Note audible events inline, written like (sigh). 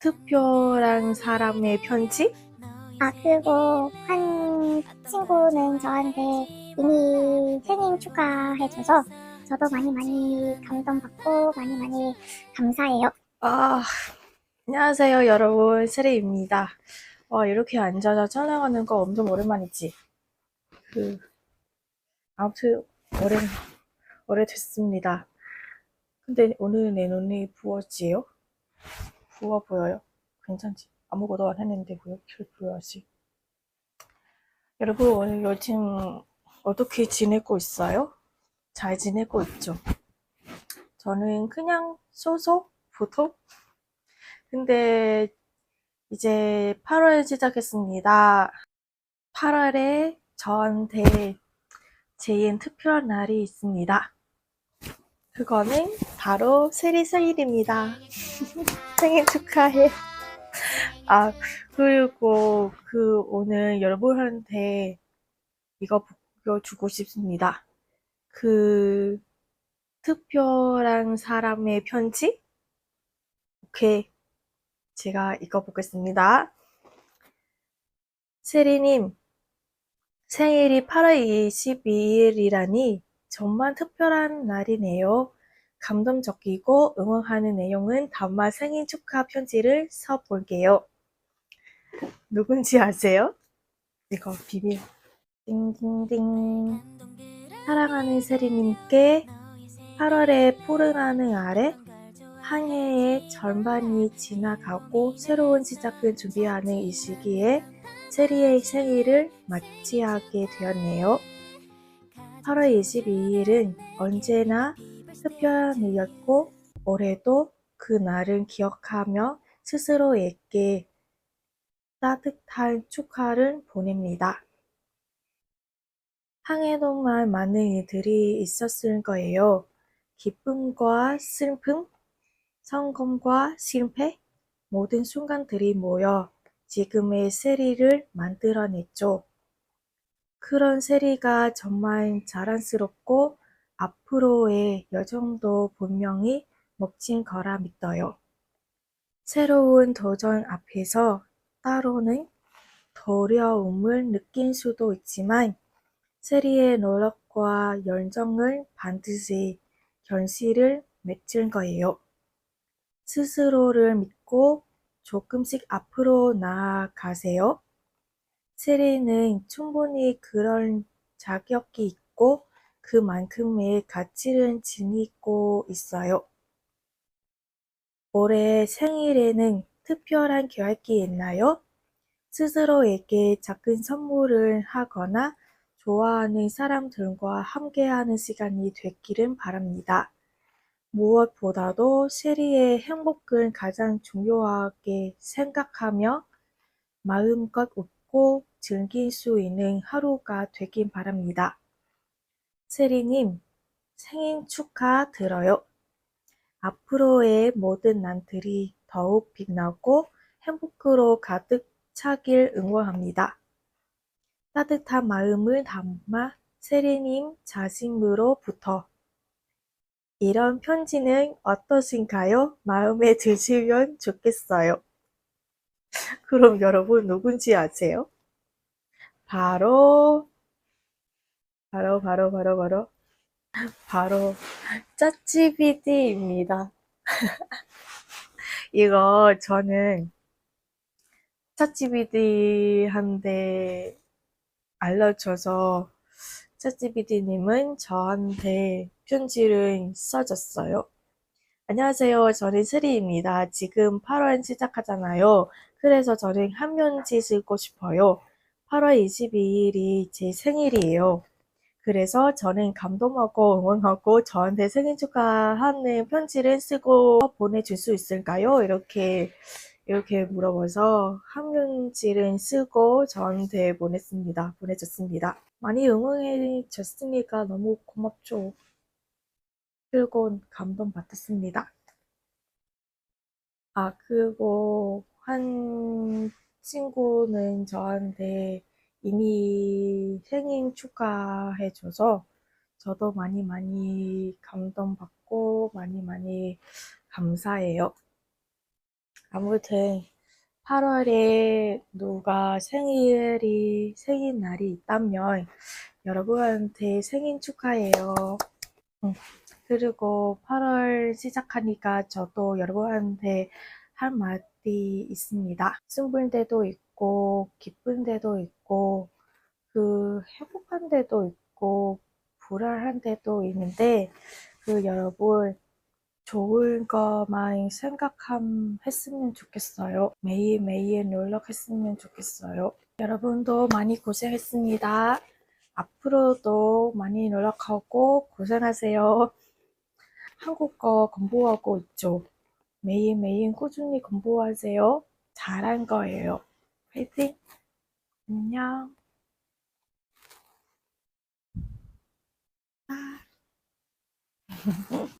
특별한 사람의 편지? 아, 그리고 한 친구는 저한테 이미 생일 축하해줘서 저도 많이 많이 감동받고 많이 많이 감사해요. 아, 안녕하세요, 여러분. 세리입니다. 와, 이렇게 앉아서 촬영하는 거 엄청 오랜만이지? 그, 아무튼, 오래, 오래됐습니다. 근데 오늘 내 눈이 부었지요? 부어 보여요? 괜찮지? 아무것도 안 했는데 왜 이렇게 부어지? 여러분, 오늘 요즘 어떻게 지내고 있어요? 잘 지내고 있죠? 저는 그냥 소소? 보통? 근데 이제 8월 시작했습니다. 8월에 저한테 제인 특별한 날이 있습니다. 그거는 바로 세리 생일입니다. 생일 축하해. 아, 그리고 그 오늘 여러분한테 이거 보여주고 싶습니다. 그 특별한 사람의 편지? 오케이. 제가 읽어보겠습니다. 세리님, 생일이 8월 22일이라니 정말 특별한 날이네요. 감동적이고 응원하는 내용은 다음화 생일 축하 편지를 써볼게요. 누군지 아세요? 이거 비밀. 띵띵띵. 사랑하는 세리님께 8월의 푸른 하늘 아래 한 해의 절반이 지나가고 새로운 시작을 준비하는 이 시기에 세리의 생일을 맞이하게 되었네요. 8월 22일은 언제나 일이었고 올해도 그 날을 기억하며 스스로에게 따뜻한 축하를 보냅니다. 한 해 동안 많은 일들이 있었을 거예요. 기쁨과 슬픔, 성공과 실패, 모든 순간들이 모여 지금의 세리를 만들어냈죠. 그런 세리가 정말 자랑스럽고 앞으로의 여정도 분명히 멋진 거라 믿어요. 새로운 도전 앞에서 따로는 두려움을 느낄 수도 있지만 세리의 노력과 열정을 반드시 현실을 맺을 거예요. 스스로를 믿고 조금씩 앞으로 나아가세요. 세리는 충분히 그런 자격이 있고 그만큼의 가치를 지니고 있어요. 올해 생일에는 특별한 계획이 있나요? 스스로에게 작은 선물을 하거나 좋아하는 사람들과 함께하는 시간이 됐기를 바랍니다. 무엇보다도 세리의 행복을 가장 중요하게 생각하며 마음껏 웃고 즐길 수 있는 하루가 되길 바랍니다. 세리님, 생일 축하 드려요. 앞으로의 모든 날들이 더욱 빛나고 행복으로 가득 차길 응원합니다. 따뜻한 마음을 담아 세리님 자신으로부터 이런 편지는 어떠신가요? 마음에 드시면 좋겠어요. (laughs) 그럼 여러분 누군지 아세요? 바로 바로 바로 바로 바로 바로 짜찌비디입니다. (laughs) 이거 저는 짜찌비디한테 알려줘서 짜찌비디님은 저한테 편지를 써줬어요. 안녕하세요. 저는 스리입니다. 지금 8월 시작하잖아요. 그래서 저는 한 편지 쓰고 싶어요. 8월 22일이 제 생일이에요. 그래서 저는 감동하고 응원하고 저한테 생일 축하하는 편지를 쓰고 보내줄 수 있을까요? 이렇게 이렇게 물어봐서 한 편지를 쓰고 저한테 보냈습니다. 보내줬습니다. 많이 응원해 줬으니까 너무 고맙죠. 그리고 감동 받았습니다. 아, 그리고 한 친구는 저한테 이미 생일 축하해줘서 저도 많이 많이 감동받고 많이 많이 감사해요. 아무튼 8월에 누가 생일이 생일날이 있다면 여러분한테 생일 축하해요. 응. 그리고 8월 시작하니까 저도 여러분한테 할 말이 있습니다. 슬픈 데도 있고 기쁜 데도 있고 그 행복한 데도 있고 불안한 데도 있는데 그 여러분 좋은 것만 생각했으면 좋겠어요. 매일매일 노력했으면 좋겠어요. 여러분도 많이 고생했습니다. 앞으로도 많이 노력하고 고생하세요. 한국어 공부하고 있죠. 매일매일 꾸준히 공부하세요. 잘한 거예요. 화이팅! 안녕. (laughs)